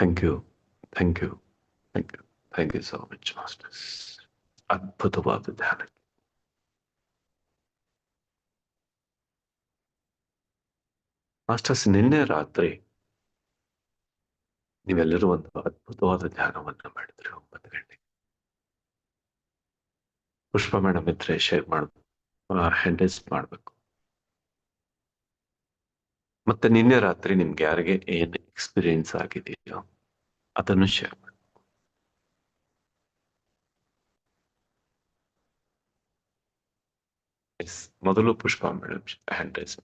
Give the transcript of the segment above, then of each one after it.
Thank you thank you thank you thank you so much masters ಅದ್ಭುತವಾದ ಧ್ಯಾನ masters ನಿನ್ನೆ ರಾತ್ರಿ ನೀವೆಲ್ಲರೂ ಒಂದು ಅದ್ಭುತವಾದ ಧ್ಯಾನವನ್ನ ಮಾಡಿದ್ರಿ ಒಂಬತ್ತು ಗಂಟೆಗೆ. ಪುಷ್ಪ ಮೇಡಮ್ ಇದ್ರೆ ಶೇರ್ ಮಾಡ್ಬೇಕು ಹ್ಯಾಂಡಲ್ಸ್ ಮಾಡ್ಬೇಕು. ಮತ್ತೆ ನಿನ್ನೆ ರಾತ್ರಿ ನಿಮ್ಗೆ ಯಾರಿಗೆ ಏನ್ ಎಕ್ಸ್ಪೀರಿಯನ್ಸ್ ಆಗಿದೆಯೋ ಅದನ್ನು ಶೇರ್ ಮೊದಲು ಪುಷ್ಪ ಮೇಡಮ್ ಹ್ಯಾಂಡ್ ರೈಸ್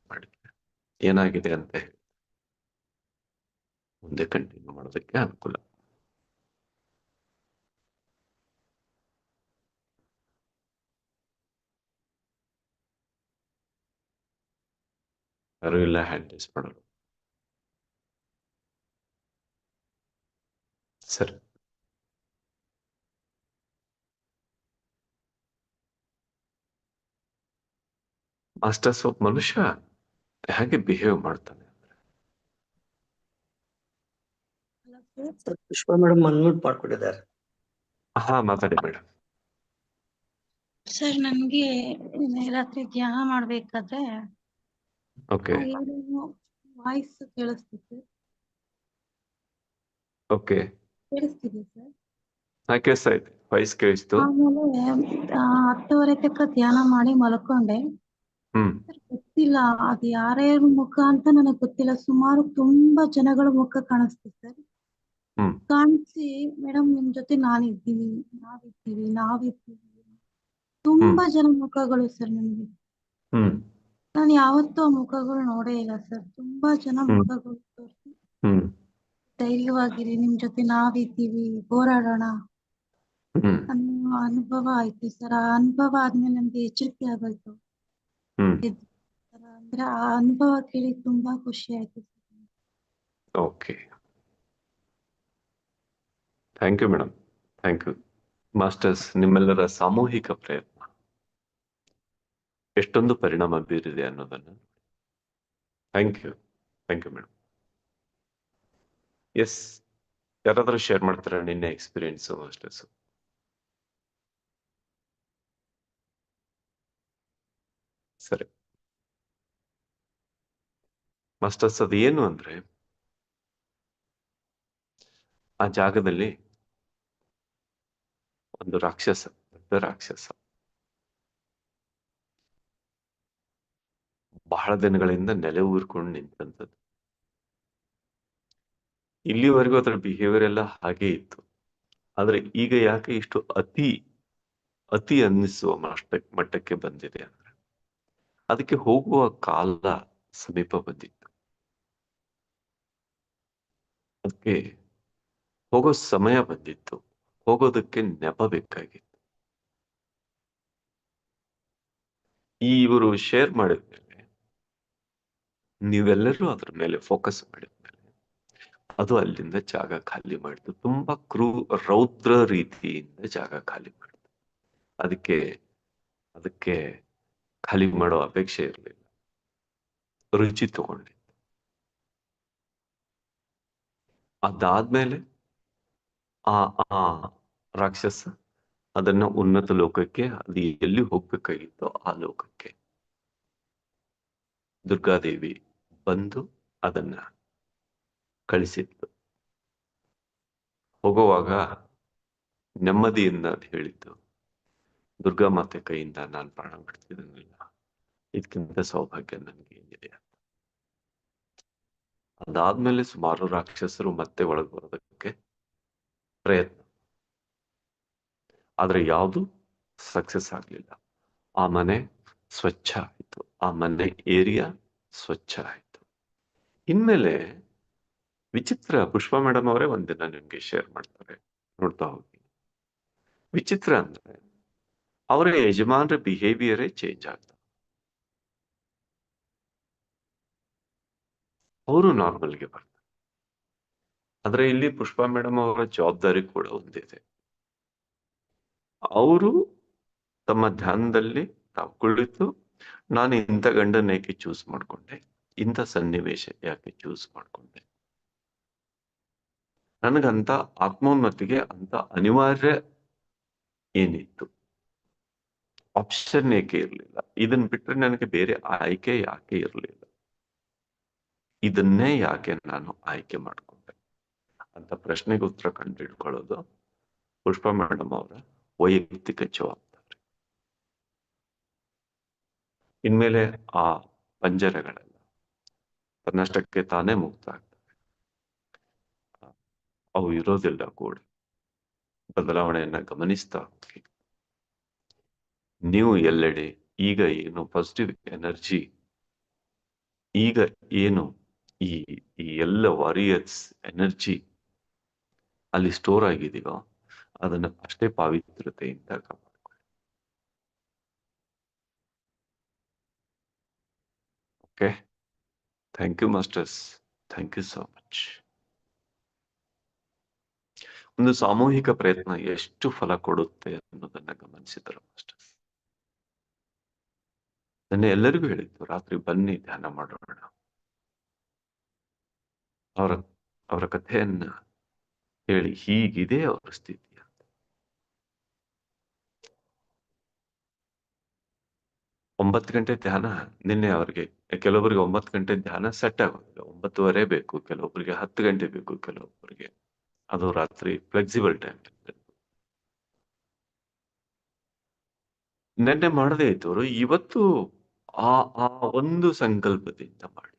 ಏನಾಗಿದೆ ಅಂತ ಹೇಳಿ. ಮುಂದೆ ಕಂಟಿನ್ಯೂ ಮಾಡೋದಕ್ಕೆ ಅನುಕೂಲ. ಯಾರು ಇಲ್ಲ ಹ್ಯಾಂಡ್ ರೈಸ್ ಮಾಡಲು ಸರಿ. ಮಾಸ್ಟರ್ಸ್ ಒಬ್ಬ ಮನುಷ್ಯ ಹೇಗೆ ಬಿಹೇವ್ ಮಾಡ್ತಾನೆ ಸರ್ ಪುಷ್ಪ ಮೇಡಮ್ ಅನ್ಮ್ಯೂಟ್ ಮಾಡ್ಕೊಂಡಿದ್ದಾರೆ. ಹಾ ಮಾತಾಡಿ ಮೇಡಮ್. ಸರ್ ನನ್ಗೆ ರಾತ್ರಿ ಧ್ಯಾನ ಮಾಡ್ಬೇಕಾದ್ರೆ ಓಕೆ ವಾಯ್ಸ್ ಕೇಳಿಸ್ತಿತ್ತು ಓಕೆ ಕೇಳಿಸ್ತಿದೆ ಸರ್? ನಾ ಕೇಳಿಸ್ತಾ ಇದೆ. ವಾಯ್ಸ್ ಕೇಳಿಸ್ತು. ಆಮೇಲೆ ಹತ್ತುವರೆ ತಕ್ಕ ಧ್ಯಾನ ಮಾಡಿ ಮಲ್ಕೊಂಡೆ. ಹ್ಮ್. ಗೊತ್ತಿಲ್ಲ ಅದು ಯಾರ್ಯಾರ ಮುಖ ಅಂತ ನನಗೆ ಗೊತ್ತಿಲ್ಲ. ಸುಮಾರು ತುಂಬಾ ಜನಗಳ ಮುಖ ಕಾಣಿಸ್ತು ಸರ್. ಕಾಣಿಸಿ ಮೇಡಮ್ ನಿಮ್ ಜೊತೆ ನಾನಿದ್ದೀನಿ. ನಾವಿದ್ದೀವಿ ನಾವಿದ್ದೀವಿ. ತುಂಬಾ ಜನ ಮುಖಗಳು ಸರ್ ನನಗೆ ನಾನು ಯಾವತ್ತೂ ಆ ಮುಖಗಳು ನೋಡೇ ಇಲ್ಲ ಸರ್. ತುಂಬಾ ಜನ. ಮುಖಗಳು ತೋರಿಸಿ. ಹ್ಮ್. ಧೈರ್ಯವಾಗಿರಿ ನಿಮ್ ಜೊತೆ ನಾವಿದ್ದೀವಿ ಹೋರಾಡೋಣ. ಹ್ಮ್. ಅನ್ನೋ ಅನುಭವ ಆಯ್ತು ಸರ್. ಆ ಅನುಭವ ಆದ್ಮೇಲೆ ನಮ್ಗೆ ಎಚ್ಚರಿಕೆ ಆಗೋಯ್ತು. ಹ್ಮ್. ಅಂದ್ರೆ ಆ ಅನುಭವ ಕೇಳಿ ತುಂಬಾ ಖುಷಿ ಆಯ್ತು sir. Okay. Thank you madam. Thank you. Masters ನಿಮ್ಮೆಲ್ಲರ ಸಾಮೂಹಿಕ ಪ್ರಯತ್ನ. ಎಷ್ಟೊಂದು ಪರಿಣಾಮ ಬೀರಿದೆ ಅನ್ನೋದನ್ನು. Thank you thank you madam yes ಯಾರಾದರೂ ಶೇರ್ ಮಾಡ್ತಾರ ನಿನ್ನೆ ಎಕ್ಸ್ಪೀರಿಯನ್ಸು ಸರ್. ಸರಿ ಮಾಸ್ಟರ್ಸ್ ಅದು ಏನು ಅಂದ್ರೆ, ಆ ಜಾಗದಲ್ಲಿ ಒಂದು ರಾಕ್ಷಸ, ದೊಡ್ಡ ರಾಕ್ಷಸ. ಬಹಳ ದಿನಗಳಿಂದ ನೆಲೆ ಊರ್ಕೊಂಡು ನಿಂತಂಥದ್ದು ಇಲ್ಲಿವರೆಗೂ ಅದರ ಬಿಹೇವಿಯರ್ ಎಲ್ಲ ಹಾಗೆ ಇತ್ತು. ಆದ್ರೆ ಈಗ ಯಾಕೆ ಇಷ್ಟು ಅತಿ ಅತಿ ಅನ್ನಿಸುವ ಮಟ್ಟ ಮಟ್ಟಕ್ಕೆ ಬಂದಿದೆ ಅಂದ್ರೆ, ಅದಕ್ಕೆ ಹೋಗುವ ಕಾಲ ಸಮೀಪ ಬಂದಿತ್ತು. ಅದಕ್ಕೆ ಹೋಗೋ ಸಮಯ ಬಂದಿತ್ತು. ಹೋಗೋದಕ್ಕೆ ನೆಪ ಬೇಕಾಗಿತ್ತು. ಈ ಇವರು ಶೇರ್ ಮಾಡಿದ್ಮೇಲೆ ನೀವೆಲ್ಲರೂ ಅದ್ರ ಮೇಲೆ ಫೋಕಸ್ ಮಾಡಿದ್ಮೇಲೆ ಅದು ಅಲ್ಲಿಂದ ಜಾಗ ಖಾಲಿ ಮಾಡಿತು. ತುಂಬಾ ಕ್ರೂ, ರೌದ್ರ ರೀತಿಯಿಂದ ಜಾಗ ಖಾಲಿ ಮಾಡಿತು. ಅದಕ್ಕೆ ಅದಕ್ಕೆ ಖಾಲಿ ಮಾಡೋ ಅಪೇಕ್ಷೆ ಇರಲಿಲ್ಲ. ರುಚಿ ತಗೊಂಡಿತ್ತು ಅದಾದ್ಮೇಲೆ ಆ ಆ ರಾಕ್ಷಸ ಅದನ್ನ ಉನ್ನತ ಲೋಕಕ್ಕೆ, ಅದು ಎಲ್ಲಿ ಹೋಗ್ಬೇಕಾಗಿತ್ತೋ ಆ ಲೋಕಕ್ಕೆ. ದುರ್ಗಾದೇವಿ ಬಂದು ಅದನ್ನ ಕಳಿಸಿದ್ಲು ಹೋಗುವಾಗ ನೆಮ್ಮದಿಯಿಂದ ಹೇಳಿದ್ದು, ದುರ್ಗಾ ಮಾತೆ ಕೈಯಿಂದ ನಾನು ಪ್ರಾಣ ಬಿಡ್ತಿದ್ದೀನಿಲ್ಲ ಇದಕ್ಕಿಂತ ಸೌಭಾಗ್ಯ ನನಗೆ ಏನಿದೆ ಅಂತ. ಅದಾದ್ಮೇಲೆ ಸುಮಾರು ರಾಕ್ಷಸರು ಮತ್ತೆ ಒಳಗೆ ಬರೋದಕ್ಕೆ ಪ್ರಯತ್ನ. ಆದ್ರೆ ಯಾವುದು ಸಕ್ಸಸ್ ಆಗ್ಲಿಲ್ಲ. ಆ ಮನೆ ಸ್ವಚ್ಛ ಆಯ್ತು. ಆ ಮನೆ ಏರಿಯಾ ಸ್ವಚ್ಛ ಆಯ್ತು. ಇನ್ಮೇಲೆ ವಿಚಿತ್ರ ಪುಷ್ಪ ಮೇಡಮ್ ಅವರೇ ಒಂದಿನ ನಿಮ್ಗೆ ಶೇರ್ ಮಾಡ್ತಾರೆ. ನೋಡ್ತಾ ಹೋಗಿ. ವಿಚಿತ್ರ ಅಂದ್ರೆ ಅವರ ಯಜಮಾನರ ಬಿಹೇವಿಯರೇ ಚೇಂಜ್ ಆಗ್ತದೆ ಅವರು ನಾರ್ಮಲ್ಗೆ ಬರ್ತಾರೆ. ಆದ್ರೆ ಇಲ್ಲಿ ಪುಷ್ಪ ಮೇಡಮ್ ಅವರ ಜವಾಬ್ದಾರಿ ಕೂಡ ಒಂದಿದೆ. ಅವರು ತಮ್ಮ ಧ್ಯಾನದಲ್ಲಿ ತಾವು ಕುಳಿತು, ನಾನು ಇಂಥ ಗಂಡನ ಚೂಸ್ ಮಾಡ್ಕೊಂಡೆ? ಇಂಥ ಸನ್ನಿವೇಶ ಯಾಕೆ ಚೂಸ್ ಮಾಡ್ಕೊಂಡೆ? ನನಗಂತ ಆತ್ಮೋನ್ನತಿಗೆ ಅಂತ ಅನಿವಾರ್ಯ ಏನಿತ್ತು? ಆಪ್ಷನ್ ಏಕೆ ಇರಲಿಲ್ಲ? ಇದನ್ನ ಬಿಟ್ಟರೆ ನನಗೆ ಬೇರೆ ಆಯ್ಕೆ ಯಾಕೆ ಇರಲಿಲ್ಲ? ಇದನ್ನೇ ಯಾಕೆ ನಾನು ಆಯ್ಕೆ ಮಾಡ್ಕೊಂಡೆ? ಅಂತ ಪ್ರಶ್ನೆಗೆ ಉತ್ತರ ಕಂಡುಹಿಡ್ಕೊಳ್ಳೋದು ಪುಷ್ಪ ಮೇಡಮ್ ಅವರ ವೈಯಕ್ತಿಕ ಜವಾಬ್ದಾರಿ. ಇನ್ಮೇಲೆ ಆ ಪಂಜರಗಳೆಲ್ಲ ತನ್ನಷ್ಟಕ್ಕೆ ತಾನೇ ಮುಕ್ತ ಆಗ್ತವೆ ಅವು ಇರೋದಿಲ್ಲ ಕೂಡ. ಬದಲಾವಣೆಯನ್ನ ಗಮನಿಸ್ತಾ ಹೋಗಿ. ನೀವು ಎಲ್ಲೆಡೆ ಈಗ ಏನು ಪಾಸಿಟಿವ್ ಎನರ್ಜಿ ಈಗ ಏನು ಈ ಈ ಎಲ್ಲ ವಾರಿಯರ್ಸ್ ಎನರ್ಜಿ ಅಲ್ಲಿ ಸ್ಟೋರ್ ಆಗಿದೆಯೋ ಅದನ್ನ ಅಷ್ಟೇ ಪಾವಿತ್ರತೆಯಿಂದ ಕಾಪಾಡ್ಕೊಳ್ಳಿ. Okay thank you masters thank you so much ಒಂದು ಸಾಮೂಹಿಕ ಪ್ರಯತ್ನ ಎಷ್ಟು ಫಲ ಕೊಡುತ್ತೆ ಅನ್ನೋದನ್ನ ಗಮನಿಸಿದ್ರು ಮಾಸ್ಟರ್ಸ್ ನನ್ನ ಎಲ್ಲರಿಗೂ ಹೇಳಿದ್ದು, ರಾತ್ರಿ ಬನ್ನಿ, ಧ್ಯಾನ ಮಾಡೋಣ. ಅವರ ಅವರ ಕಥೆಯನ್ನ ಹೇಳಿ, ಹೀಗಿದೆ ಅವರ ಸ್ಥಿತಿ ಅಂತ ಒಂಬತ್ತು ಗಂಟೆ ಧ್ಯಾನ ನಿನ್ನೆ ಅವರಿಗೆ ಕೆಲವೊಬ್ಬರಿಗೆ ಒಂಬತ್ತು ಗಂಟೆ ಧ್ಯಾನ ಸೆಟ್ ಆಗೋದಿಲ್ಲ. ಒಂಬತ್ತುವರೆ ಬೇಕು ಕೆಲವೊಬ್ಬರಿಗೆ ಹತ್ತು ಗಂಟೆ ಬೇಕು ಕೆಲವೊಬ್ಬರಿಗೆ ಅದು ರಾತ್ರಿ ಫ್ಲೆಕ್ಸಿಬಲ್ ಟೈಮ್ ನೆನ್ನೆ ಮಾಡದೇ ಇದ್ದವರು ಇವತ್ತು ಆ ಆ ಒಂದು ಸಂಕಲ್ಪದಿಂದ ಮಾಡಿ.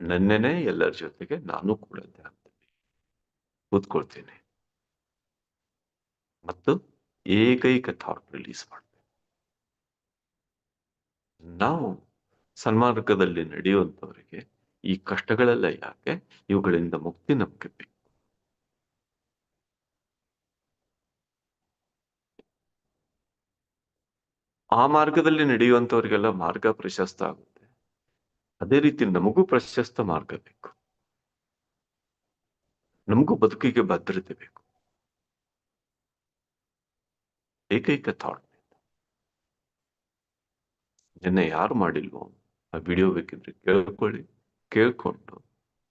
ನನ್ನೆನೆ ಎಲ್ಲರ ಜೊತೆಗೆ ನಾನು ಕೂಡ ಧ್ಯಾನದಲ್ಲಿ ಕೂತ್ಕೊಳ್ತೇನೆ. ಮತ್ತು ಏಕೈಕ ಥಾಟ್ ರಿಲೀಸ್ ಮಾಡ್ತೇನೆ. ನಾವು ಸನ್ಮಾರ್ಗದಲ್ಲಿ ನಡೆಯುವಂತವರಿಗೆ ಈ ಕಷ್ಟಗಳೆಲ್ಲ ಯಾಕೆ? ಇವುಗಳಿಂದ ಮುಕ್ತಿ ನಮ್ಗೆ ಬೇಕು. ಆ ಮಾರ್ಗದಲ್ಲಿ ನಡೆಯುವಂತವರಿಗೆಲ್ಲ ಮಾರ್ಗ ಪ್ರಶಸ್ತ ಆಗುತ್ತೆ. ಅದೇ ರೀತಿ ನಮಗೂ ಪ್ರಶಸ್ತ ಮಾರ್ಗ ಬೇಕು. ನಮಗೂ ಬದುಕಿಗೆ ಭದ್ರತೆ ಬೇಕು. ಏಕೈಕ ಥಾಟ್ ನಿನ್ನೆ ಯಾರು ಮಾಡಿಲ್ವೋ ಆ ವಿಡಿಯೋ ಬೇಕಿದ್ರೆ ಕೇಳ್ಕೊಳ್ಳಿ, ಕೇಳ್ಕೊಂಡು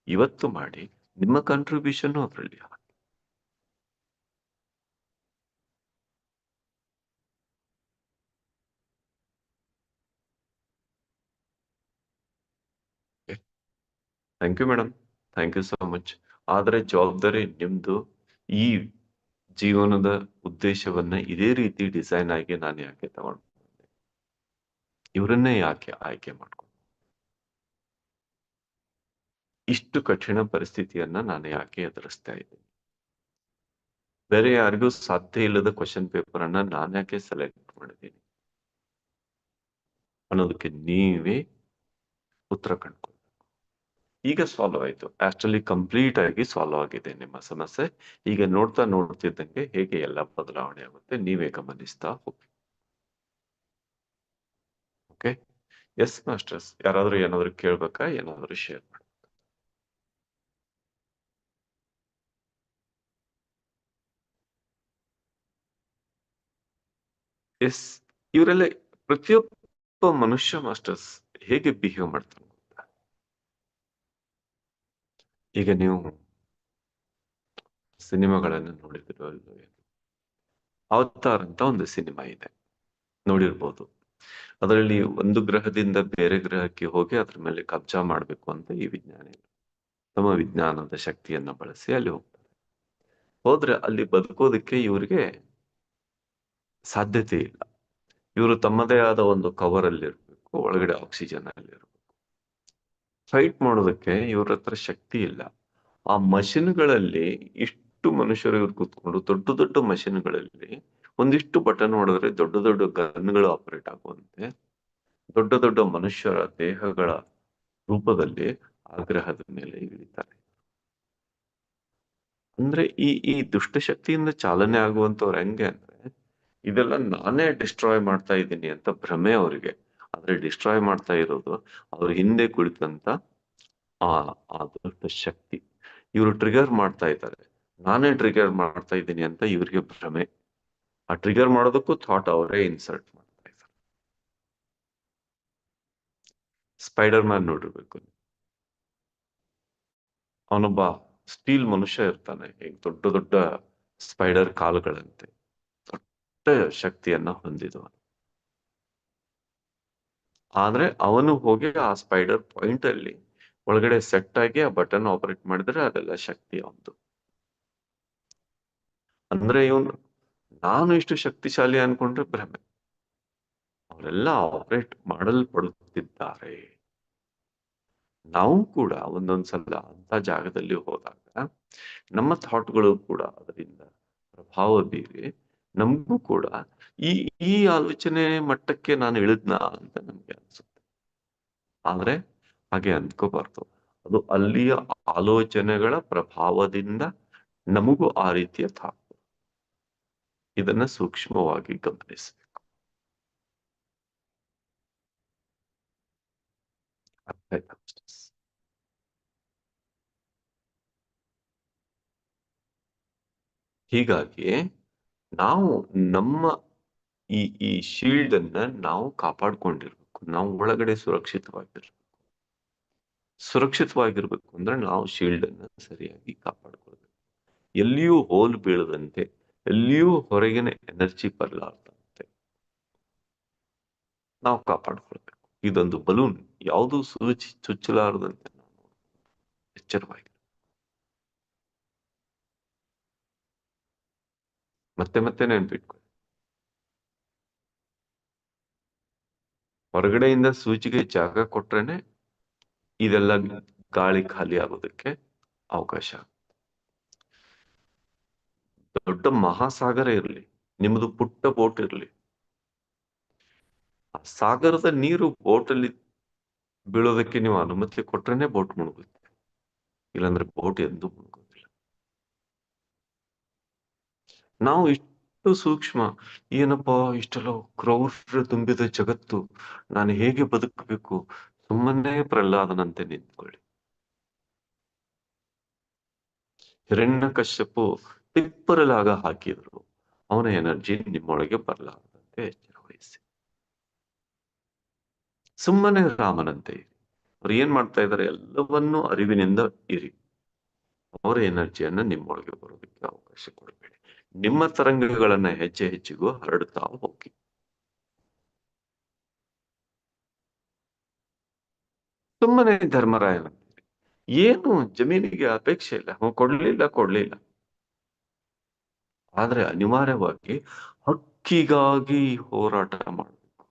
ಇವತ್ತು ಮಾಡಿ ನಿಮ್ಮ ಕಾಂಟ್ರಿಬ್ಯೂಷನ್ ಅದರಲ್ಲಿ ಹಾಕಿ. Thank you madam thank you so much ಆದ್ರೆ ಜವಾಬ್ದಾರಿ ನಿಮ್ದು. ಈ ಜೀವನದ ಉದ್ದೇಶವನ್ನ ಇದೇ ರೀತಿ ಡಿಸೈನ್ ಆಗಿ ನಾನು ಯಾಕೆ ತಗೊಂಡು ಇವರನ್ನೇ ಯಾಕೆ ಆಯ್ಕೆ ಮಾಡ್ಕೊ ಇಷ್ಟು ಕಠಿಣ ಪರಿಸ್ಥಿತಿಯನ್ನ ನಾನು ಯಾಕೆ ಎದುರಿಸ್ತಾ ಇದ್ದೀನಿ. ಬೇರೆ ಯಾರಿಗೂ ಸಾಧ್ಯ ಇಲ್ಲದ ಕ್ವಶನ್ ಪೇಪರ್ ಅನ್ನ ನಾನು ಯಾಕೆ ಸೆಲೆಕ್ಟ್ ಮಾಡಿದ್ದೀನಿ? ಅನ್ನೋದಕ್ಕೆ ನೀವೇ ಉತ್ತರ ಕಂಡ್ಕೊಳ್ಬೇಕು ಈಗ ಸಾಲ್ವ್ ಆಯ್ತು. ಆಕ್ಚುಲಿ ಕಂಪ್ಲೀಟ್ ಆಗಿ ಸಾಲ್ವ್ ಆಗಿದೆ ನಿಮ್ಮ ಸಮಸ್ಯೆ. ಈಗ ನೋಡ್ತಾ ನೋಡ್ತಿದ್ದಂಗೆ ಹೇಗೆ ಎಲ್ಲ ಬದಲಾವಣೆ ಆಗುತ್ತೆ, ನೀವೇ ಗಮನಿಸ್ತಾ ಹೋಗಿ ಓಕೆ ಎಸ್ ಮಾಸ್ಟರ್ಸ್ ಯಾರಾದರೂ ಏನಾದ್ರು ಕೇಳ್ಬೇಕಾ? ಏನಾದರೂ ಶೇರ್ ಎಸ್ ಇವರೆಲ್ಲ ಪ್ರತಿಯೊಬ್ಬ ಮನುಷ್ಯ ಮಾಸ್ಟರ್ಸ್ ಹೇಗೆ ಬಿಹೇವ್ ಮಾಡ್ತಾರೆ ಗೊತ್ತಾ? ಈಗ ನೀವು ಸಿನಿಮಾಗಳನ್ನು ನೋಡಿದಿರೋ ಅವತಾರ್ ಅಂತ ಒಂದು ಸಿನಿಮಾ ಇದೆ. ನೋಡಿರ್ಬೋದು. ಅದರಲ್ಲಿ ಒಂದು ಗ್ರಹದಿಂದ ಬೇರೆ ಗ್ರಹಕ್ಕೆ ಹೋಗಿ ಅದ್ರ ಮೇಲೆ ಕಬ್ಜಾ ಮಾಡ್ಬೇಕು ಅಂತ ಈ ವಿಜ್ಞಾನಿ ತಮ್ಮ ವಿಜ್ಞಾನದ ಶಕ್ತಿಯನ್ನ ಬಳಸಿ ಅಲ್ಲಿ ಹೋಗ್ತಾರೆ. ಹೋದ್ರೆ ಅಲ್ಲಿ ಬದುಕೋದಕ್ಕೆ ಇವರಿಗೆ ಸಾಧ್ಯತೆ ಇಲ್ಲ. ಇವರು ತಮ್ಮದೇ ಆದ ಒಂದು ಕವರ್ ಅಲ್ಲಿ ಇರ್ಬೇಕು ಒಳಗಡೆ ಆಕ್ಸಿಜನ್ ಅಲ್ಲಿ ಇರ್ಬೇಕು ಫೈಟ್ ಮಾಡೋದಕ್ಕೆ ಇವ್ರ ಹತ್ರ ಶಕ್ತಿ ಇಲ್ಲ. ಆ ಮಷಿನ್ಗಳಲ್ಲಿ ಇಷ್ಟು ಮನುಷ್ಯರು ಇವ್ರು ಕೂತ್ಕೊಂಡು ದೊಡ್ಡ ದೊಡ್ಡ ಮಷಿನ್ಗಳಲ್ಲಿ ಒಂದಿಷ್ಟು ಬಟನ್ ಹೊಡೆದ್ರೆ ದೊಡ್ಡ ದೊಡ್ಡ ಗನ್ಗಳು ಆಪರೇಟ್ ಆಗುವಂತೆ, ದೊಡ್ಡ ದೊಡ್ಡ ಮನುಷ್ಯರ ದೇಹಗಳ ರೂಪದಲ್ಲಿ ಆಗ್ರಹದ ಮೇಲೆ ಇಳಿತಾರೆ. ಅಂದ್ರೆ ಈ ಈ ದುಷ್ಟಶಕ್ತಿಯಿಂದ ಚಾಲನೆ ಆಗುವಂತವ್ರು ಹೆಂಗೆ ಅಂದ್ರೆ, ಇದೆಲ್ಲ ನಾನೇ ಡಿಸ್ಟ್ರಾಯ್ ಮಾಡ್ತಾ ಇದ್ದೀನಿ ಅಂತ ಭ್ರಮೆ ಅವರಿಗೆ. ಆದ್ರೆ ಡಿಸ್ಟ್ರಾಯ್ ಮಾಡ್ತಾ ಇರೋದು ಅವ್ರ ಹಿಂದೆ ಕುಳಿತಂತ ಆ ಆ ದೊಡ್ಡ ಶಕ್ತಿ. ಇವರು ಟ್ರಿಗರ್ ಮಾಡ್ತಾ ಇದ್ದಾರೆ. ನಾನೇ ಟ್ರಿಗರ್ ಮಾಡ್ತಾ ಇದ್ದೀನಿ ಅಂತ ಇವರಿಗೆ ಭ್ರಮೆ. ಆ ಟ್ರಿಗರ್ ಮಾಡೋದಕ್ಕೂ ಥಾಟ್ ಅವರೇ ಇನ್ಸರ್ಟ್ ಮಾಡ್ತಾ ಇದ್ದಾರೆ ಸ್ಪೈಡರ್ ಮ್ಯಾನ್ ನೋಡಿರ್ಬೇಕು. ಅವನೊಬ್ಬ ಸ್ಟೀಲ್ ಮನುಷ್ಯ ಇರ್ತಾನೆ ಈಗ ದೊಡ್ಡ ದೊಡ್ಡ ಸ್ಪೈಡರ್ ಕಾಲುಗಳಂತೆ. ದೊಡ್ಡ ಶಕ್ತಿಯನ್ನ ಹೊಂದಿದವನು. ಆದ್ರೆ ಅವನು ಹೋಗಿ ಆ ಸ್ಪೈಡರ್ ಪಾಯಿಂಟ್ ಅಲ್ಲಿ ಒಳಗಡೆ ಸೆಟ್ ಆಗಿ ಆ ಬಟನ್ ಆಪರೇಟ್ ಮಾಡಿದ್ರೆ ಅದೆಲ್ಲ ಶಕ್ತಿ ಅವನದು. ಅಂದ್ರೆ ಇವನು ನಾನು ಇಷ್ಟು ಶಕ್ತಿಶಾಲಿ ಅನ್ಕೊಂಡ್ರೆ ಭ್ರಮೆ. ಅವರೆಲ್ಲ ಆಪರೇಟ್ ಮಾಡಲ್ಪಡುತ್ತಿದ್ದಾರೆ. ನಾವು ಕೂಡ ಒಂದೊಂದ್ಸಲ ಅಂತ ಜಾಗದಲ್ಲಿ ಹೋದಾಗ ನಮ್ಮ ಥಾಟ್ಗಳು ಕೂಡ ಅದರಿಂದ ಪ್ರಭಾವ ಬೀರಿ ನಮಗೂ ಕೂಡ ಈ ಈ ಆಲೋಚನೆ ಮಟ್ಟಕ್ಕೆ ನಾನು ಇಳಿದ್ನಾ ಅಂತ ನಮ್ಗೆ ಅನ್ಸುತ್ತೆ. ಆದ್ರೆ ಹಾಗೆ ಅಂದ್ಕೋಬಾರ್ದು. ಅದು ಅಲ್ಲಿಯ ಆಲೋಚನೆಗಳ ಪ್ರಭಾವದಿಂದ ನಮಗೂ ಆ ರೀತಿಯ ಥಾಟ್ ಇದನ್ನ ಸೂಕ್ಷ್ಮವಾಗಿ ಗಮನಿಸಬೇಕು? ಹೀಗಾಗಿ ನಾವು ನಮ್ಮ ಈ ಈ ಶೀಲ್ಡ್ ಅನ್ನ ನಾವು ಕಾಪಾಡ್ಕೊಂಡಿರ್ಬೇಕು. ನಾವು ಒಳಗಡೆ ಸುರಕ್ಷಿತವಾಗಿರ್ಬೇಕು. ಸುರಕ್ಷಿತವಾಗಿರ್ಬೇಕು ಅಂದ್ರೆ ನಾವು ಶೀಲ್ಡ್ ಅನ್ನ ಸರಿಯಾಗಿ ಕಾಪಾಡ್ಕೊಳ್ಬೇಕು. ಎಲ್ಲಿಯೂ ಹೋಲ್ ಬೀಳದಂತೆ ಎಲ್ಲಿಯೂ ಹೊರಗಿನ ಎನರ್ಜಿ ಬರಲಾರ್ದಂತೆ ನಾವು ಕಾಪಾಡ್ಕೊಳ್ಬೇಕು. ಇದೊಂದು ಬಲೂನ್, ಯಾವುದು ಸೂಚಿ ಚುಚ್ಚಲಾರದಂತೆ ನಾವು ಮತ್ತೆ ಮತ್ತೆ ನೆನ್ಪಿಟ್ಕೊಳ್ಳಿ ಹೊರಗಡೆಯಿಂದ ಸೂಚಿಗೆ ಜಾಗ ಕೊಟ್ರೇನೆ ಇದೆಲ್ಲ ಗಾಳಿ ಖಾಲಿ ಆಗೋದಕ್ಕೆ ಅವಕಾಶ ದೊಡ್ಡ ಮಹಾಸಾಗರ ಇರಲಿ ನಿಮ್ಮದು ಪುಟ್ಟ ಬೋಟ್ ಇರಲಿ. ಆ ಸಾಗರದ ನೀರು ಬೋಟಲ್ಲಿ ಬೀಳೋದಕ್ಕೆ ನೀವು ಅನುಮತಿ ಕೊಟ್ರೇನೆ ಬೋಟ್ ಮುಳುಗುತ್ತೆ. ಇಲ್ಲಾಂದ್ರೆ ಬೋಟ್ ಎಂದು ಮುಳುಗೋದಿಲ್ಲ. ನಾವು ಇಷ್ಟು ಸೂಕ್ಷ್ಮ, ಏನಪ್ಪಾ ಇಷ್ಟೆಲ್ಲ ಕ್ರೌರ್ಯ ತುಂಬಿದ ಜಗತ್ತು, ನಾನು ಹೇಗೆ ಬದುಕಬೇಕು? ಸುಮ್ಮನೆ ಪ್ರಹ್ಲಾದನಂತೆ ನಿಂತ್ಕೊಳ್ಳಿ. ಹಿರಣ್ಯ ಕಶ್ಯಪು ಟಿಪ್ಪರಲಾಗ ಹಾಕಿದ್ರು. ಅವನ ಎನರ್ಜಿ ನಿಮ್ಮೊಳಗೆ ಬರಲಾರದಂತೆ ಎಚ್ಚರ ವಹಿಸಿ ಸುಮ್ಮನೆ ರಾಮನಂತೆ ಇರಿ. ಅವ್ರು ಏನ್ ಮಾಡ್ತಾ ಇದ್ದಾರೆ? ಎಲ್ಲವನ್ನೂ ಅರಿವಿನಿಂದ ಇರಿ. ಅವರ ಎನರ್ಜಿಯನ್ನ ನಿಮ್ಮೊಳಗೆ ಬರೋದಕ್ಕೆ ಅವಕಾಶ ಕೊಡಬೇಡಿ. ನಿಮ್ಮ ತರಂಗಗಳನ್ನ ಹೆಚ್ಚೆ ಹೆಚ್ಚಿಗೂ ಹರಡುತ್ತಾ ಹೋಗಿ. ಸುಮ್ಮನೆ ಧರ್ಮರಾಯನ ಏನು ಜಮೀನಿಗೆ ಅಪೇಕ್ಷೆ ಇಲ್ಲ. ಕೊಡ್ಲಿಲ್ಲ ಕೊಡ್ಲಿಲ್ಲ. ಆದ್ರೆ ಅನಿವಾರ್ಯವಾಗಿ ಹಕ್ಕಿಗಾಗಿ ಹೋರಾಟ ಮಾಡಬೇಕು.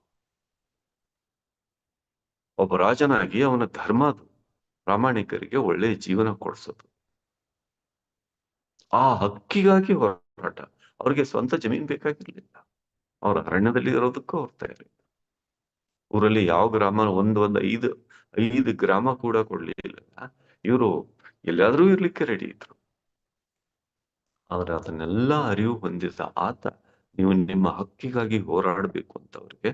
ಒಬ್ಬ ರಾಜನಾಗಿ ಅವನ ಧರ್ಮ ಪ್ರಾಮಾಣಿಕರಿಗೆ ಒಳ್ಳೆಯ ಜೀವನ ಕೊಡ್ಸೋದು. ಆ ಹಕ್ಕಿಗಾಗಿ ಹೋರಾಟ. ಅವ್ರಿಗೆ ಸ್ವಂತ ಜಮೀನ್ ಬೇಕಾಗಿರ್ಲಿಲ್ಲ. ಅವ್ರ ಅರಣ್ಯದಲ್ಲಿ ಇರೋದಕ್ಕೂ ಅವ್ರ ತಯಾರಿ. ಊರಲ್ಲಿ ಯಾವ ಗ್ರಾಮ, ಒಂದ್ ಒಂದ್, ಐದು ಐದು ಗ್ರಾಮ ಕೂಡ ಕೊಡ್ಲಿಲ್ಲ. ಇವರು ಎಲ್ಲಾದ್ರೂ ಇರ್ಲಿಕ್ಕೆ ರೆಡಿ ಇದ್ರು. ಆದ್ರೆ ಅದನ್ನೆಲ್ಲ ಅರಿವು ಹೊಂದಿದ ಆತ ನೀವು ನಿಮ್ಮ ಹಕ್ಕಿಗಾಗಿ ಹೋರಾಡಬೇಕು ಅಂತ ಅವ್ರಿಗೆ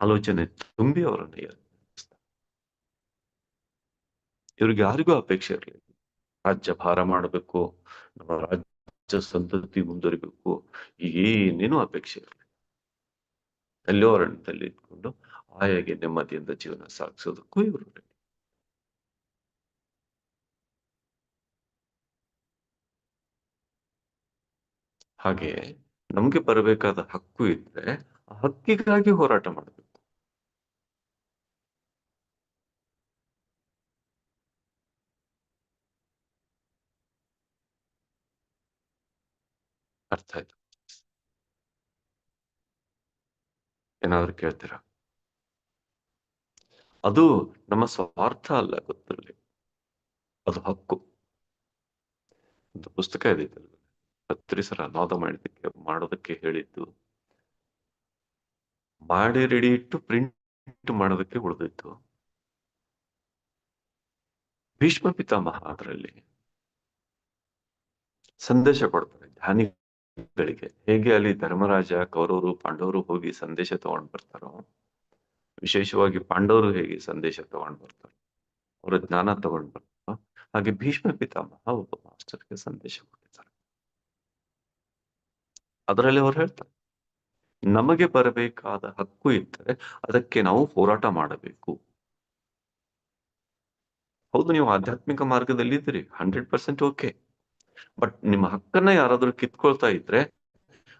ಆಲೋಚನೆ ತುಂಬಿ ಅವರನ್ನ. ಇವ್ರಿಗೆ ಯಾರಿಗೂ ಅಪೇಕ್ಷೆ ಇರಲಿಲ್ಲ. ರಾಜ್ಯ ಭಾರ ಮಾಡಬೇಕು, ನಮ್ಮ ರಾಜ್ಯ ಸಂತತಿ ಮುಂದುವರಿಬೇಕು, ಏನೇನು ಅಪೇಕ್ಷೆ ಇರಲಿಲ್ಲ. ಎಲ್ಲೋ ಅರಣ್ಯದಲ್ಲಿ ಇದ್ಕೊಂಡು ಆಯಾಗೆ ನೆಮ್ಮದಿಯಿಂದ ಜೀವನ ಸಾಗಿಸೋದಕ್ಕೂ ಇವರು ಹಾಗೆ ನಮ್ಗೆ ಬರಬೇಕಾದ ಹಕ್ಕು ಇದ್ರೆ ಆ ಹಕ್ಕಿಗಾಗಿ ಹೋರಾಟ ಮಾಡಬೇಕು. ಅರ್ಥ ಆಯ್ತು. ಏನಾದ್ರು ಕೇಳ್ತೀರಾ? ಅದು ನಮ್ಮ ಸ್ವಾರ್ಥ ಅಲ್ಲ ಗೊತ್ತಿರಲಿ ಅದು ಹಕ್ಕು. ಒಂದು ಪುಸ್ತಕ ಇದೆ. ಪತ್ರಿಸರ ಅನುವಾದ ಮಾಡಿದಕ್ಕೆ ಮಾಡೋದಕ್ಕೆ ಹೇಳಿದ್ದು. ಮಾಡಿ ರೆಡಿ ಇಟ್ಟು ಪ್ರಿಂಟ್ ಮಾಡೋದಕ್ಕೆ ಉಳಿದಿತ್ತು. ಭೀಷ್ಮ ಪಿತಾಮಹ ಅದರಲ್ಲಿ ಸಂದೇಶ ಕೊಡ್ತಾರೆ ಧ್ಯಾನಿಗಳಿಗೆ. ಹೇಗೆ ಅಲ್ಲಿ ಧರ್ಮರಾಜ, ಕೌರವರು, ಪಾಂಡವರು ಹೋಗಿ ಸಂದೇಶ ತಗೊಂಡ್ ಬರ್ತಾರೋ, ವಿಶೇಷವಾಗಿ ಪಾಂಡವರು ಹೇಗೆ ಸಂದೇಶ ತಗೊಂಡ್ ಬರ್ತಾರೋ, ಅವರ ಜ್ಞಾನ ತಗೊಂಡ್ ಬರ್ತಾರೋ, ಹಾಗೆ ಭೀಷ್ಮ ಪಿತಾಮಹ ಒಬ್ಬ ಮಾಸ್ಟರ್ಗೆ ಸಂದೇಶ ಕೊಟ್ಟಿದ್ದಾರೆ ಅದರಲ್ಲಿ ಅವ್ರು ಹೇಳ್ತಾರೆ, ನಮಗೆ ಬರಬೇಕಾದ ಹಕ್ಕು ಇದ್ದರೆ ಅದಕ್ಕೆ ನಾವು ಹೋರಾಟ ಮಾಡಬೇಕು. ಹೌದು, ನೀವು ಆಧ್ಯಾತ್ಮಿಕ ಮಾರ್ಗದಲ್ಲಿ ಇದ್ದೀರಿ, ಹಂಡ್ರೆಡ್ ಪರ್ಸೆಂಟ್ ಓಕೆ. ಬಟ್ ನಿಮ್ಮ ಹಕ್ಕನ್ನ ಯಾರಾದ್ರೂ ಕಿತ್ಕೊಳ್ತಾ ಇದ್ರೆ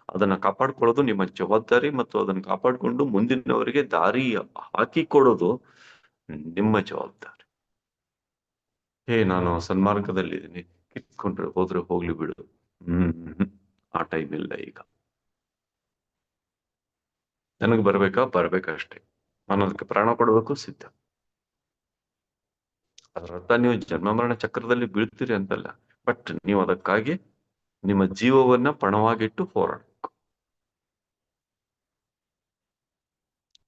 ಅದನ್ನ ಕಾಪಾಡ್ಕೊಳ್ಳೋದು ನಿಮ್ಮ ಜವಾಬ್ದಾರಿ ಮತ್ತು ಅದನ್ನ ಕಾಪಾಡ್ಕೊಂಡು ಮುಂದಿನವರಿಗೆ ದಾರಿ ಹಾಕಿ ಕೊಡೋದು ನಿಮ್ಮ ಜವಾಬ್ದಾರಿ. ಹೇ, ನಾನು ಸನ್ಮಾರ್ಗದಲ್ಲಿದ್ದೀನಿ ಕಿತ್ಕೊಂಡ್ರೆ ಹೋದ್ರೆ ಹೋಗ್ಲಿ ಬಿಡು. ಹ್ಮ್. ಆ ಟೈಮ್ ಇಲ್ಲ ಈಗ. ನನಗ್ ಬರ್ಬೇಕಾ? ಬರ್ಬೇಕಷ್ಟೇ ನಾನು ಅದಕ್ಕೆ ಪ್ರಾಣ ಕೊಡಬೇಕು, ಸಿದ್ಧ. ಅದರರ್ಥ ನೀವು ಜನ್ಮ ಮರಣ ಚಕ್ರದಲ್ಲಿ ಬೀಳ್ತೀರಿ ಅಂತಲ್ಲ. ಬಟ್ ನೀವು ಅದಕ್ಕಾಗಿ ನಿಮ್ಮ ಜೀವವನ್ನ ಪಣವಾಗಿಟ್ಟು ಹೋರಾಡಬೇಕು.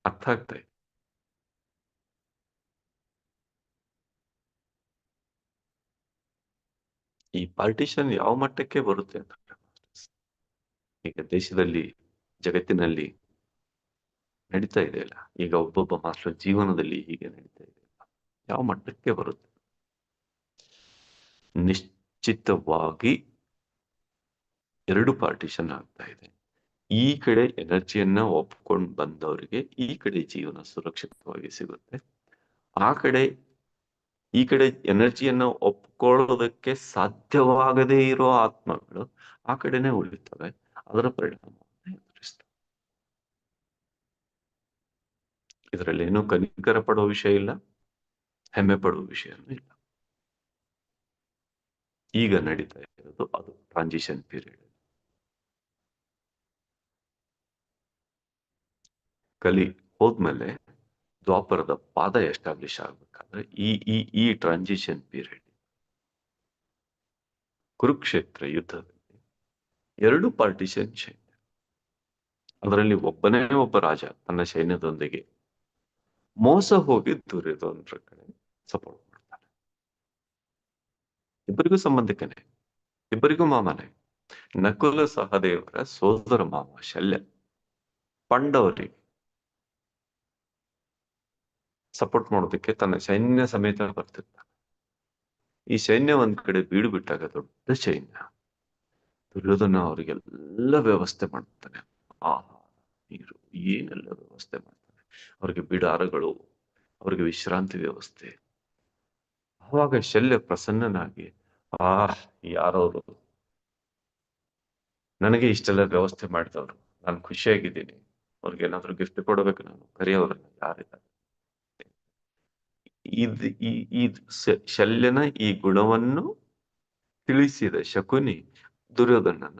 ಅರ್ಥ ಆಗ್ತಾ ಇದೆ? ಈ ಪಾರ್ಟಿಷನ್ ಯಾವ ಮಟ್ಟಕ್ಕೆ ಬರುತ್ತೆ ಅಂತಂದ್ರೆ ಈಗ ದೇಶದಲ್ಲಿ ಜಗತ್ತಿನಲ್ಲಿ ನಡೀತಾ ಇದೆ ಅಲ್ಲ. ಈಗ ಒಬ್ಬೊಬ್ಬ ಮಾಸ್ಟರ್ ಜೀವನದಲ್ಲಿ ಹೀಗೆ ನಡೀತಾ ಇದೆ ಯಾವ ಮಟ್ಟಕ್ಕೆ ಬರುತ್ತೆ? ನಿಶ್ಚಿತವಾಗಿ ಎರಡು ಪಾರ್ಟಿಷನ್ ಆಗ್ತಾ ಇದೆ. ಈ ಕಡೆ ಎನರ್ಜಿಯನ್ನ ಒಪ್ಕೊಂಡು ಬಂದವರಿಗೆ ಈ ಕಡೆ ಜೀವನ ಸುರಕ್ಷಿತವಾಗಿ ಸಿಗುತ್ತೆ. ಆ ಕಡೆ, ಈ ಕಡೆ ಎನರ್ಜಿಯನ್ನ ಒಪ್ಕೊಳ್ಳೋದಕ್ಕೆ ಸಾಧ್ಯವಾಗದೇ ಇರೋ ಆತ್ಮಗಳು ಆ ಕಡೆನೆ ಉಳಿತವೆ. ಅದರ ಪರಿಣಾಮವನ್ನು ಎದುರಿಸ್ತಾರೆ ಇದರಲ್ಲಿ ಏನೂ ಕನಿಕರ ಪಡೋ ವಿಷಯ ಇಲ್ಲ, ಹೆಮ್ಮೆ ಪಡುವ ವಿಷಯನೂ ಇಲ್ಲ. ಈಗ ನಡೀತಾ ಇರೋದು ಅದು ಟ್ರಾನ್ಸಿಷನ್ ಪೀರಿಯಡ್ ಕಲಿ ಹೋದ್ಮೇಲೆ ದ್ವಾಪರದ ಪಾದ ಎಸ್ಟಾಬ್ಲಿಷ್ ಆಗ್ಬೇಕಾದ್ರೆ ಈ ಈ ಈ ಟ್ರಾನ್ಸಿಷನ್ ಪೀರಿಯಡ್ ಕುರುಕ್ಷೇತ್ರ ಯುದ್ಧದಲ್ಲಿ ಎರಡು ಪಾರ್ಟಿಷನ್ ಸೈನ್ಯ ಅದರಲ್ಲಿ ಒಬ್ಬನೇ ಒಬ್ಬ ರಾಜ ತನ್ನ ಸೈನ್ಯದೊಂದಿಗೆ ಮೋಸ ಹೋಗಿ ದುರ್ಯೋಧನರ ಕಡೆ ಸಪೋರ್ಟ್ ಮಾಡ್ತಾನೆ. ಇಬ್ಬರಿಗೂ ಸಂಬಂಧಿಕನೇ, ಇಬ್ಬರಿಗೂ ಮಾಮನೇ. ನಕುಲ ಸಹದೇವರ ಸೋದರ ಮಾಮ ಶಲ್ಯ, ಪಾಂಡವರಿಗೆ ಸಪೋರ್ಟ್ ಮಾಡೋದಕ್ಕೆ ತನ್ನ ಸೈನ್ಯ ಸಮೇತ ಬರ್ತಿರ್ತಾನೆ. ಈ ಸೈನ್ಯ ಒಂದ್ ಕಡೆ ಬೀಡು ಬಿಟ್ಟಾಗ ದೊಡ್ಡ ಸೈನ್ಯ ದುರ್ಯೋಧನ ಅವರಿಗೆಲ್ಲ ವ್ಯವಸ್ಥೆ ಮಾಡ್ತಾನೆ. ಆಹಾರ ನೀರು ಏನೆಲ್ಲ ವ್ಯವಸ್ಥೆ ಮಾಡ್ತಾನೆ. ಅವ್ರಿಗೆ ಬಿಡಾರಗಳು, ಅವ್ರಿಗೆ ವಿಶ್ರಾಂತಿ ವ್ಯವಸ್ಥೆ. ಆವಾಗ ಶಲ್ಯ ಪ್ರಸನ್ನನಾಗಿ, ಆ, ಯಾರವರು? ನನಗೆ ಇಷ್ಟೆಲ್ಲ ವ್ಯವಸ್ಥೆ ಮಾಡಿದವರು. ನಾನು ಖುಷಿಯಾಗಿದ್ದೀನಿ. ಅವ್ರಿಗೆ ಏನಾದ್ರು ಗಿಫ್ಟ್ ಕೊಡಬೇಕು ನಾನು. ಕರೆಯೋರನ್ನ ಯಾರಿದ್ದಾರೆ? ಇದ್, ಈ ಶಲ್ಯನ ಈ ಗುಣವನ್ನು ತಿಳಿಸಿದ ಶಕುನಿ ದುರ್ಯೋಧನನ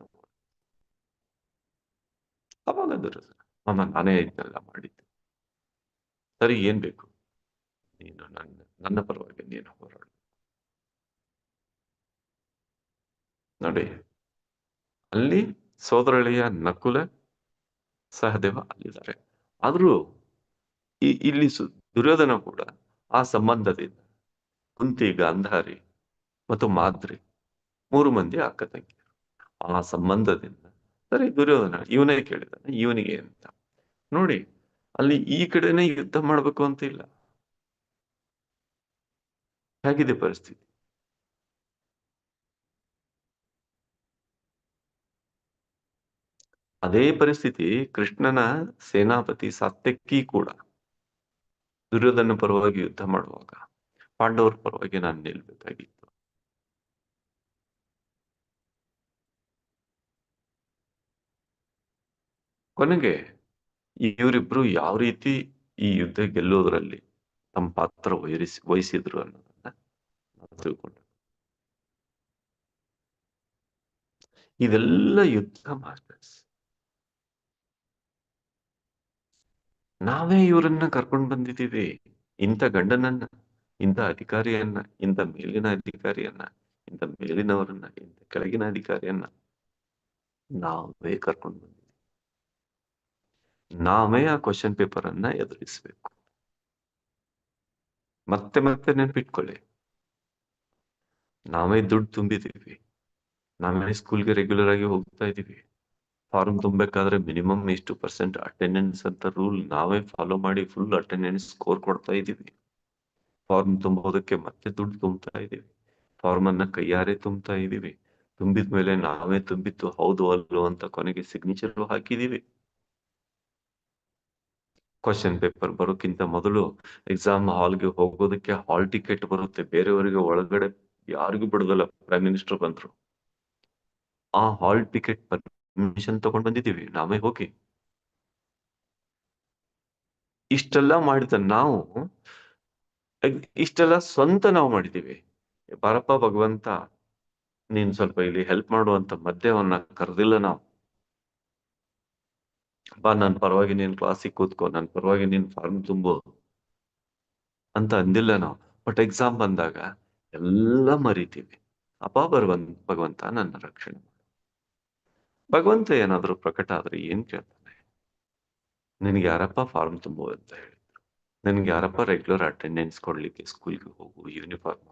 ಅವಾಗ ದುರ್ಯೋಧನ ಅಮ್ಮ ನಾನೇ ಇದನ್ನೆಲ್ಲ ಮಾಡಿದ್ದು ಸರಿ ಏನ್ ಬೇಕು ನೀನು ನನ್ನ ನನ್ನ ಪರವಾಗಿ ನೀನು ಹೋರಾಡು ನೋಡಿ ಅಲ್ಲಿ ಸೋದರಳಿಯ ನಕುಲ ಸಹದೇವ ಅಲ್ಲಿದ್ದಾರೆ ಆದ್ರೂ ಈ ಇಲ್ಲಿ ಸು ದುರ್ಯೋಧನ ಕೂಡ ಆ ಸಂಬಂಧದಿಂದ ಕುಂತಿ ಗಾಂಧಾರಿ ಮತ್ತು ಮಾದ್ರಿ ಮೂರು ಮಂದಿ ಅಕ್ಕ ತಂಗಿಯರು ಆ ಸಂಬಂಧದಿಂದ. ಸರಿ, ದುರ್ಯೋಧನ ಇವನೇ ಕೇಳಿದಾನೆ ಇವನಿಗೆ ಅಂತ ನೋಡಿ, ಅಲ್ಲಿ ಈ ಕಡೆನೆ ಯುದ್ಧ ಮಾಡ್ಬೇಕು ಅಂತ ಇಲ್ಲ. ಹೇಗಿದೆ ಪರಿಸ್ಥಿತಿ? ಅದೇ ಪರಿಸ್ಥಿತಿ ಕೃಷ್ಣನ ಸೇನಾಪತಿ ಸಾತ್ಯಕ್ಕಿ ಕೂಡ ದುರ್ಯೋಧನ ಪರವಾಗಿ ಯುದ್ಧ ಮಾಡುವಾಗ, ಪಾಂಡವರ ಪರವಾಗಿ ನಾನು ನಿಲ್ಬೇಕಾಗಿತ್ತು ಕೊನೆಗೆ ಇವರಿಬ್ರು ಯಾವ ರೀತಿ ಈ ಯುದ್ಧ ಗೆಲ್ಲೋದ್ರಲ್ಲಿ ತಮ್ಮ ಪಾತ್ರ ವಹಿಸಿ ವಹಿಸಿದ್ರು ಅನ್ನೋದನ್ನ ನಾವು ತಿಳ್ಕೊಂಡೆ ಇದೆಲ್ಲ ಯುದ್ಧ ಮಾಸ್ಟರ್ಸ್. ನಾವೇ ಇವರನ್ನ ಕರ್ಕೊಂಡು ಬಂದಿದ್ದೀವಿ. ಇಂಥ ಗಂಡನನ್ನ, ಇಂಥ ಅಧಿಕಾರಿಯನ್ನ, ಇಂಥ ಮೇಲಿನ ಅಧಿಕಾರಿಯನ್ನ, ಇಂಥ ಮೇಲಿನವರನ್ನ, ಇಂಥ ಕೆಳಗಿನ ಅಧಿಕಾರಿಯನ್ನ ನಾವೇ ಕರ್ಕೊಂಡು ಬಂದಿದ್ದೀವಿ. ನಾವೇ ಆ ಕ್ವಶನ್ ಪೇಪರ್ ಅನ್ನ ಎದುರಿಸ್ಬೇಕು. ಮತ್ತೆ ಮತ್ತೆ ನೆನ್ಪಿಟ್ಕೊಳ್ಳಿ. ನಾವೇ ದುಡ್ಡು ತುಂಬಿದೀವಿ. ನಾವೇ ಸ್ಕೂಲ್ಗೆ ರೆಗ್ಯುಲರ್ ಆಗಿ ಹೋಗ್ತಾ ಇದೀವಿ. ಫಾರ್ಮ್ ತುಂಬಬೇಕಾದ್ರೆ ಮಿನಿಮಮ್ ಇಷ್ಟು ಪರ್ಸೆಂಟ್ ಅಟೆಂಡೆನ್ಸ್ ಅಂತ ರೂಲ್ ನಾವೇ ಫಾಲೋ ಮಾಡಿ ಫುಲ್ ಅಟೆಂಡೆನ್ಸ್ ಸ್ಕೋರ್ ಕೊಡ್ತಾ ಇದೀವಿ. ಫಾರ್ಮ್ ತುಂಬೋದಕ್ಕೆ ಮತ್ತೆ ದುಡ್ಡು ತುಂಬ್ತಾ ಇದೀವಿ. ಫಾರ್ಮ್ ಅನ್ನ ಕೈಯಾರೆ ತುಂಬ್ತಾ ಇದೀವಿ. ತುಂಬಿದ ಮೇಲೆ ನಾವೇ ತುಂಬಿತ್ತು ಹೌದು ಅಲ್ಲೋ ಅಂತ ಕೊನೆಗೆ ಸಿಗ್ನೇಚರ್ ಹಾಕಿದೀವಿ. ಕ್ವಶನ್ ಪೇಪರ್ ಬರೋಕ್ಕಿಂತ ಮೊದಲು ಎಕ್ಸಾಮ್ ಹಾಲ್ಗೆ ಹೋಗೋದಕ್ಕೆ ಹಾಲ್ ಟಿಕೆಟ್ ಬರುತ್ತೆ. ಬೇರೆಯವರಿಗೆ ಒಳಗಡೆ ಯಾರಿಗೂ ಬಿಡೋದಲ್ಲ. ಪ್ರೈಮ್ ಮಿನಿಸ್ಟರ್ ಬಂದ್ರು. ಆ ಹಾಲ್ ಟಿಕೆಟ್ ಪರ್ಮಿಷನ್ ತಗೊಂಡ್ ಬಂದಿದ್ದೀವಿ. ನಾವೇ ಹೋಗಿ. ಇಷ್ಟೆಲ್ಲ ಮಾಡಿದ ನಾವು ಇಷ್ಟೆಲ್ಲ ಸ್ವಂತ ನಾವು ಮಾಡಿದೀವಿ ಬಾರಪ್ಪ ಭಗವಂತ, ನೀನ್ ಸ್ವಲ್ಪ ಇಲ್ಲಿ ಹೆಲ್ಪ್ ಮಾಡುವಂತ ಮದ್ಯವನ್ನ ಕರೆದಿಲ್ಲ ನಾವು. ಬಾ, ನಾನ್ ಪರವಾಗಿ ನೀನ್ ಕ್ಲಾಸಿಗೆ ಕೂತ್ಕೋ, ನನ್ ಪರವಾಗಿ ನೀನ್ ಫಾರ್ಮ್ ತುಂಬು ಅಂತ ಅಂದಿಲ್ಲ ನಾವು. ಬಟ್ ಎಕ್ಸಾಮ್ ಬಂದಾಗ ಎಲ್ಲ ಮರಿತೀವಿ. ಅಪ್ಪ ಬರುವಂತ ಭಗವಂತ ನನ್ನ ರಕ್ಷಣೆ ಭಗವಂತ ಏನಾದರೂ ಪ್ರಕಟ ಆದ್ರೆ ಏನ್ ಕೇಳ್ತಾನೆ? ನಿನ್ಗೆ ಯಾರಪ್ಪ ಫಾರ್ಮ್ ತುಂಬು ಅಂತ ಹೇಳಿದ್ರು? ನಿನ್ಗೆ ಯಾರಪ್ಪ ರೆಗ್ಯುಲರ್ ಅಟೆಂಡೆನ್ಸ್ ಕೊಡ್ಲಿಕ್ಕೆ ಸ್ಕೂಲ್ಗೆ ಹೋಗು ಯೂನಿಫಾರ್ಮ್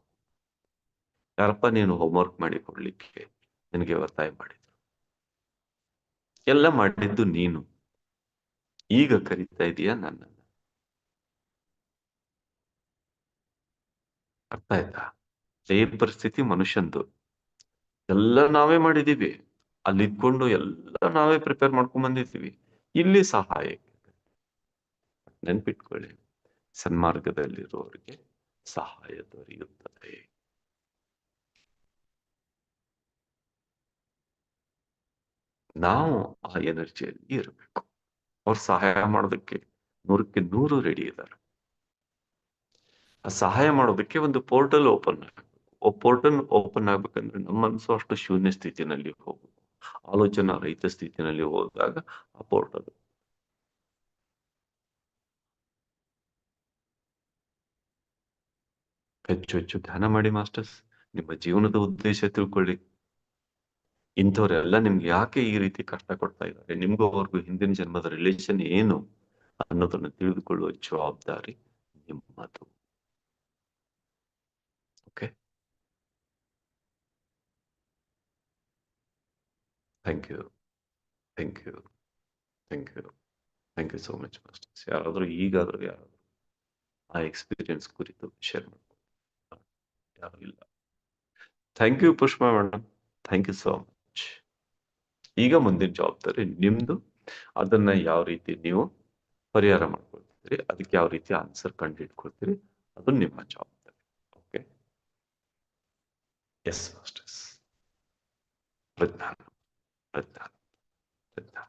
ಯಾರಪ್ಪ ನೀನು ಹೋಮ್ವರ್ಕ್ ಮಾಡಿ ಕೊಡ್ಲಿಕ್ಕೆ ನಿನಗೆ ಒತ್ತಾಯ ಮಾಡಿದ್ರು? ಎಲ್ಲ ಮಾಡಿದ್ದು ನೀನು. ಈಗ ಕರೀತಾ ಇದೀಯ ನನ್ನ? ಅರ್ಥ ಆಯ್ತಾ? ಅದೇ ಪರಿಸ್ಥಿತಿ ಮನುಷ್ಯಂದು. ಎಲ್ಲ ನಾವೇ ಮಾಡಿದೀವಿ ಅಲ್ಲಿ ಇದ್ಕೊಂಡು ಎಲ್ಲ ನಾವೇ ಪ್ರಿಪೇರ್ ಮಾಡ್ಕೊಂಡ್ ಬಂದಿದ್ದೀವಿ. ಇಲ್ಲಿ ಸಹಾಯ ನೆನ್ಪಿಟ್ಕೊಳ್ಳಿ. ಸನ್ಮಾರ್ಗದಲ್ಲಿರುವವರಿಗೆ ಸಹಾಯ ದೊರೆಯುತ್ತದೆ. ನಾವು ಆ ಎನರ್ಜಿಯಲ್ಲಿ ಇರಬೇಕು. ಅವ್ರು ಸಹಾಯ ಮಾಡೋದಕ್ಕೆ ನೂರಕ್ಕೆ ನೂರು ರೆಡಿ ಇದ್ದಾರೆ ಸಹಾಯ ಮಾಡೋದಕ್ಕೆ ಒಂದು ಪೋರ್ಟಲ್ ಓಪನ್ ಪೋರ್ಟಲ್ ಓಪನ್ ಆಗ್ಬೇಕಂದ್ರೆ ನಮ್ಮ ಮನಸ್ಸು ಅಷ್ಟು ಶೂನ್ಯ ಸ್ಥಿತಿನಲ್ಲಿ ಹೋಗು. ಆಲೋಚನಾ ರಹಿತ ಸ್ಥಿತಿನಲ್ಲಿ ಹೋದಾಗ ಆ ಪೋರ್ಟಲ್ ಹೆಚ್ಚು ಹೆಚ್ಚು ಧ್ಯಾನ ಮಾಡಿ ಮಾಸ್ಟರ್ಸ್. ನಿಮ್ಮ ಜೀವನದ ಉದ್ದೇಶ ತಿಳ್ಕೊಳ್ಳಿ. ಇಂಥವ್ರೆಲ್ಲ ನಿಮ್ಗೆ ಯಾಕೆ ಈ ರೀತಿ ಕಷ್ಟ ಕೊಡ್ತಾ ಇದ್ದಾರೆ? ನಿಮ್ಗೂ ಅವ್ರಿಗೂ ಹಿಂದಿನ ಜನ್ಮದ ರಿಲೇಷನ್ ಏನು ಅನ್ನೋದನ್ನ ತಿಳಿದುಕೊಳ್ಳುವ ಜವಾಬ್ದಾರಿ ನಿಮ್ಮದು. Okay thank you thank you thank you thank you so much masters ಯಾರಾದರೂ ಈಗಾದರೂ ಯಾರಾದರೂ ಆ ಎಕ್ಸ್ಪೀರಿಯನ್ಸ್ ಕುರಿತು ಶೇರ್ ಮಾಡ್ಬೋದು. ಯಾರು ಇಲ್ಲ. Thank you Pushpa madam thank you so much ಈಗ ಮುಂದಿನ ಜವಾಬ್ದಾರಿ ನಿಮ್ದು. ಅದನ್ನ ಯಾವ ರೀತಿ ನೀವು ಪರಿಹಾರ ಮಾಡ್ಕೊಳ್ತೀರಿ, ಅದಕ್ಕೆ ಯಾವ ರೀತಿ ಆನ್ಸರ್ ಕಂಡು ಇಟ್ಕೊಳ್ತೀರಿ ಅದು ನಿಮ್ಮ ಜವಾಬ್ದಾರಿ. ಓಕೆ ಎಸ್ ಮಾಸ್ಟರ್ಸ್ ಪ್ರಜ್ಞಾನ ಪ್ರಜ್ಞಾನ ಪ್ರಜ್ಞಾನ